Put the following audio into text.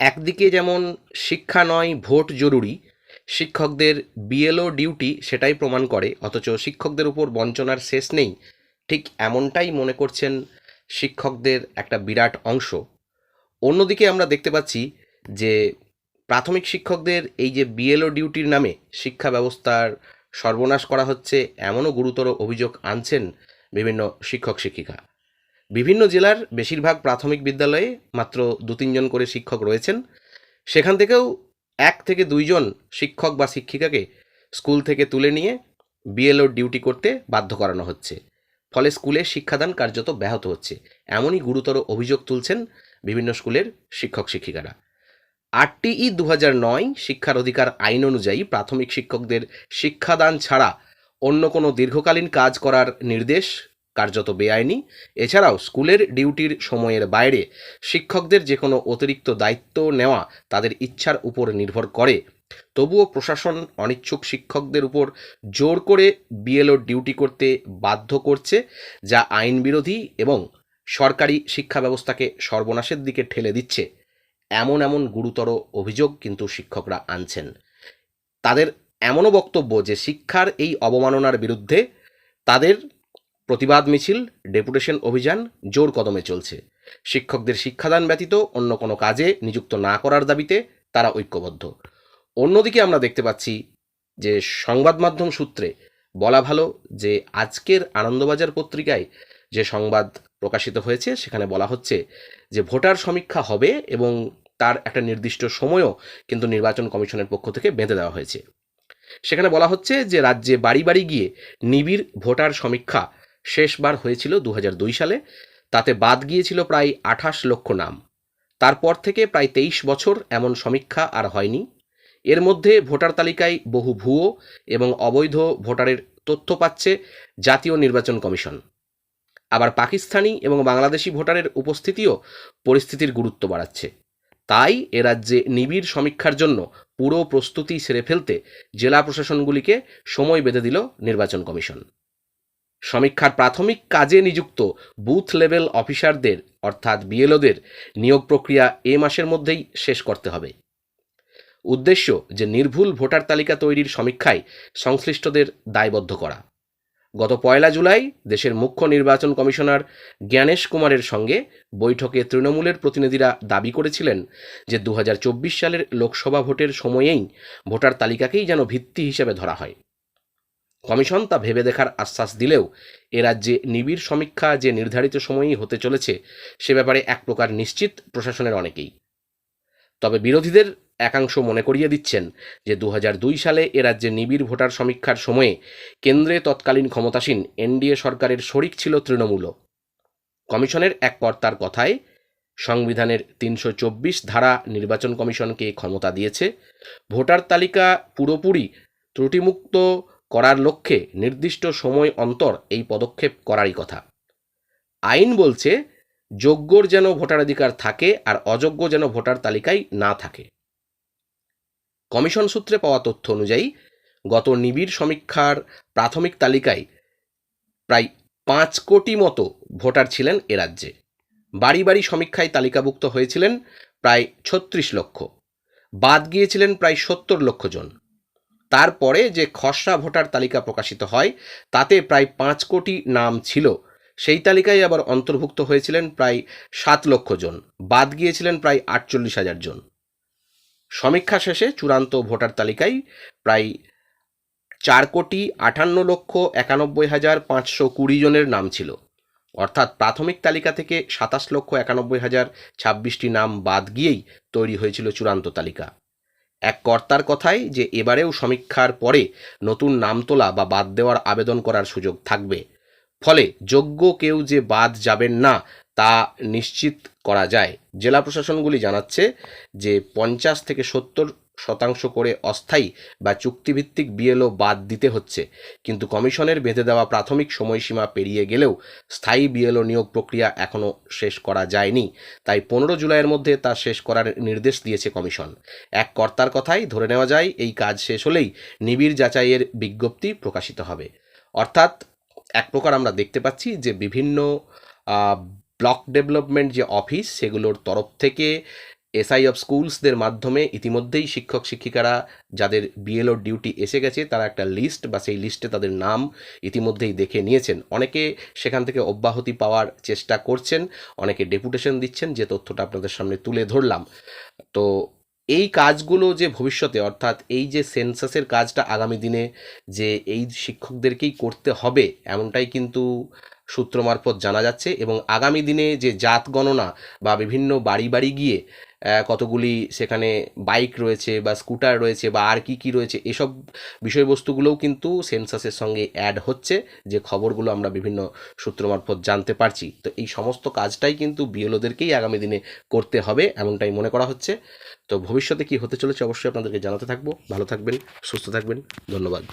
একদিকে যেমন শিক্ষা নয়, ভোট জরুরি, শিক্ষকদের বিএলও ডিউটি সেটাই প্রমাণ করে, অথচ শিক্ষকদের উপর বঞ্চনার শেষ নেই, ঠিক এমনটাই মনে করছেন শিক্ষকদের একটা বিরাট অংশ। অন্যদিকে আমরা দেখতে পাচ্ছি যে প্রাথমিক শিক্ষকদের এই যে বিএলও ডিউটির নামে শিক্ষা ব্যবস্থার সর্বনাশ করা হচ্ছে, এমনও গুরুতর অভিযোগ আনছেন বিভিন্ন শিক্ষক শিক্ষিকা বিভিন্ন জেলার বেশিরভাগ প্রাথমিক বিদ্যালয়ে মাত্র দু তিনজন করে শিক্ষক রয়েছেন। সেখান থেকেও এক থেকে দুইজন শিক্ষক বা শিক্ষিকাকে স্কুল থেকে তুলে নিয়ে বিএলও ডিউটি করতে বাধ্য করানো হচ্ছে। ফলে স্কুলে শিক্ষাদান কার্যত ব্যাহত হচ্ছে। এমনই গুরুতর অভিযোগ তুলছেন বিভিন্ন স্কুলের শিক্ষক শিক্ষিকারা। আরটিই দু হাজার নয় শিক্ষার অধিকার আইন অনুযায়ী প্রাথমিক শিক্ষকদের শিক্ষাদান ছাড়া অন্য কোনো দীর্ঘকালীন কাজ করার নির্দেশ কার্যত বেআইনি। এছাড়াও স্কুলের ডিউটির সময়ের বাইরে শিক্ষকদের যে কোনো অতিরিক্ত দায়িত্ব নেওয়া তাদের ইচ্ছার উপর নির্ভর করে। তবুও প্রশাসন অনিচ্ছুক শিক্ষকদের উপর জোর করে বিএলও ডিউটি করতে বাধ্য করছে, যা আইন বিরোধী এবং সরকারি শিক্ষা ব্যবস্থাকে সর্বনাশের দিকে ঠেলে দিচ্ছে। এমন এমন গুরুতর অভিযোগ কিন্তু শিক্ষকরা আনছেন। তাদের এমনও বক্তব্য যে শিক্ষার এই অবমাননার বিরুদ্ধে তাদের প্রতিবাদ মিছিল, ডেপুটেশন অভিযান, জোর কদমে চলছে। শিক্ষকদের শিক্ষাদান ব্যতীত অন্য কোনো কাজে নিযুক্ত না করার দাবিতে তারা ঐক্যবদ্ধ। অন্যদিকে আমরা দেখতে পাচ্ছি যে সংবাদ মাধ্যম সূত্রে বলা ভালো যে আজকের আনন্দবাজার পত্রিকায় যে সংবাদ প্রকাশিত হয়েছে, সেখানে বলা হচ্ছে যে ভোটার সমীক্ষা হবে এবং তার একটা নির্দিষ্ট সময়ও কিন্তু নির্বাচন কমিশনের পক্ষ থেকে বেঁধে দেওয়া হয়েছে। সেখানে বলা হচ্ছে যে রাজ্যে বাড়ি বাড়ি গিয়ে নিবিড় ভোটার সমীক্ষা শেষবার হয়েছিল দু হাজার দুই সালে। তাতে বাদ গিয়েছিল প্রায় আঠাশ লক্ষ নাম। তারপর থেকে প্রায় তেইশ বছর এমন সমীক্ষা আর হয়নি। এর মধ্যে ভোটার তালিকায় বহু ভুয়ো এবং অবৈধ ভোটারের তথ্য পাচ্ছে জাতীয় নির্বাচন কমিশন। আবার পাকিস্তানি এবং বাংলাদেশি ভোটারের উপস্থিতিও পরিস্থিতির গুরুত্ব বাড়াচ্ছে। তাই এ রাজ্যে নিবিড় সমীক্ষার জন্য পুরো প্রস্তুতি সেরে ফেলতে জেলা প্রশাসনগুলিকে সময় বেঁধে দিল নির্বাচন কমিশন। সমীক্ষার প্রাথমিক কাজে নিযুক্ত বুথ লেভেল অফিসারদের, অর্থাৎ বিএলওদের, নিয়োগ প্রক্রিয়া এ মাসের মধ্যেই শেষ করতে হবে। উদ্দেশ্য যে নির্ভুল ভোটার তালিকা তৈরির সমীক্ষায় সংশ্লিষ্টদের দায়বদ্ধ করা। গত পয়লা জুলাই দেশের মুখ্য নির্বাচন কমিশনার জ্ঞানেশ কুমারের সঙ্গে বৈঠকে তৃণমূলের প্রতিনিধিরা দাবি করেছিলেন যে দু হাজার চব্বিশ সালের লোকসভা ভোটের সময়েই ভোটার তালিকাকেই যেন ভিত্তি হিসেবে ধরা হয়। কমিশন তা ভেবে দেখার আশ্বাস দিলেও এ রাজ্যে নিবিড় সমীক্ষা যে নির্ধারিত সময়েই হতে চলেছে, সে ব্যাপারে এক প্রকার নিশ্চিত প্রশাসনের অনেকেই। তবে বিরোধীদের একাংশ মনে করিয়ে দিচ্ছেন যে দু হাজার দুই সালে এ রাজ্যে নিবিড় ভোটার সমীক্ষার সময়ে কেন্দ্রে তৎকালীন ক্ষমতাসীন এনডিএ সরকারের শরিক ছিল তৃণমূলও। কমিশনের এক কর্তার কথায়, সংবিধানের তিনশো চব্বিশ ধারা নির্বাচন কমিশনকে ক্ষমতা দিয়েছে, ভোটার তালিকা পুরোপুরি ত্রুটিমুক্ত করার লক্ষ্যে নির্দিষ্ট সময় অন্তর এই পদক্ষেপ করারই কথা। আইন বলছে, যোগ্যর যেন ভোটাধিকার থাকে আর অযোগ্য যেন ভোটার তালিকায় না থাকে। কমিশন সূত্রে পাওয়া তথ্য অনুযায়ী, গত নিবিড় সমীক্ষার প্রাথমিক তালিকায় প্রায় পাঁচ কোটি মতো ভোটার ছিলেন এ রাজ্যে। বাড়ি বাড়ি সমীক্ষায় তালিকাভুক্ত হয়েছিলেন প্রায় ছত্রিশ লক্ষ। বাদ গিয়েছিলেন প্রায় সত্তর লক্ষ জন। তারপরে যে খসড়া ভোটার তালিকা প্রকাশিত হয়, তাতে প্রায় পাঁচ কোটি নাম ছিল। সেই তালিকায় আবার অন্তর্ভুক্ত হয়েছিলেন প্রায় সাত লক্ষ জন, বাদ গিয়েছিলেন প্রায় আটচল্লিশ হাজার জন। সমীক্ষা শেষে চূড়ান্ত ভোটার তালিকায় প্রায় চার কোটি আটান্ন লক্ষ একানব্বই হাজার পাঁচশো কুড়ি জনের নাম ছিল। অর্থাৎ প্রাথমিক তালিকা থেকে সাতাশ লক্ষ একানব্বই হাজার ছাব্বিশটি নাম বাদ গিয়েই তৈরি হয়েছিল চূড়ান্ত তালিকা। এক কর্তার কথাই যে এবারেও সমীক্ষার পরে নতুন নাম তোলা বা বাদ দেওয়ার আবেদন করার সুযোগ থাকবে। ফলে যোগ্য কেউ যে বাদ যাবেন না, তা নিশ্চিত করা যায়। জেলা প্রশাসনগুলি জানাচ্ছে যে পঞ্চাশ থেকে সত্তর শতাংশ করে অস্থায়ী বা চুক্তিভিত্তিক বিএলও বাদ দিতে হচ্ছে। কিন্তু কমিশনের বেঁধে দেওয়া প্রাথমিক সময়সীমা পেরিয়ে গেলেও স্থায়ী বিএলও নিয়োগ প্রক্রিয়া এখনও শেষ করা যায়নি। তাই পনেরো জুলাইয়ের মধ্যে তা শেষ করার নির্দেশ দিয়েছে কমিশন। এক কর্তার কথাই ধরে নেওয়া যায়, এই কাজ শেষ হলেই নিবিড় যাচাইয়ের বিজ্ঞপ্তি প্রকাশিত হবে। অর্থাৎ এক প্রকার আমরা দেখতে পাচ্ছি যে বিভিন্ন ব্লক ডেভেলপমেন্ট যে অফিস সেগুলোর তরফ থেকে এসআই অফ স্কুলসদের মাধ্যমে ইতিমধ্যেই শিক্ষক শিক্ষিকারা যাদের বিএলও ডিউটি এসে গেছে, তারা একটা লিস্ট বা সেই লিস্টে তাদের নাম ইতিমধ্যেই দেখে নিয়েছেন। অনেকে সেখান থেকে অব্যাহতি পাওয়ার চেষ্টা করছেন, অনেকে ডেপুটেশন দিচ্ছেন, যে তথ্যটা আপনাদের সামনে তুলে ধরলাম। তো এই কাজগুলো যে ভবিষ্যতে, অর্থাৎ এই যে সেন্সাসের কাজটা আগামী দিনে যে এই শিক্ষকদেরকেই করতে হবে, এমনটাই কিন্তু সূত্র মারফত জানা যাচ্ছে এবং আগামী দিনে যে জাত গণনা বা বিভিন্ন বাড়ি বাড়ি গিয়ে কতগুলি সেখানে বাইক রয়েছে বা স্কুটার রয়েছে বা আর কি কি রয়েছে, এসব বিষয়বস্তুগুলোও কিন্তু সেন্সাসের সঙ্গে অ্যাড হচ্ছে, যে খবরগুলো আমরা বিভিন্ন সূত্র মারফত জানতে পারছি। তো এই সমস্ত কাজটাই কিন্তু বিএলওদেরকেই আগামী দিনে করতে হবে, এমনটাই মনে করা হচ্ছে। তো ভবিষ্যতে কি হতে চলেছে অবশ্যই আপনাদেরকে জানাতে থাকব। ভালো থাকবেন, সুস্থ থাকবেন। ধন্যবাদ।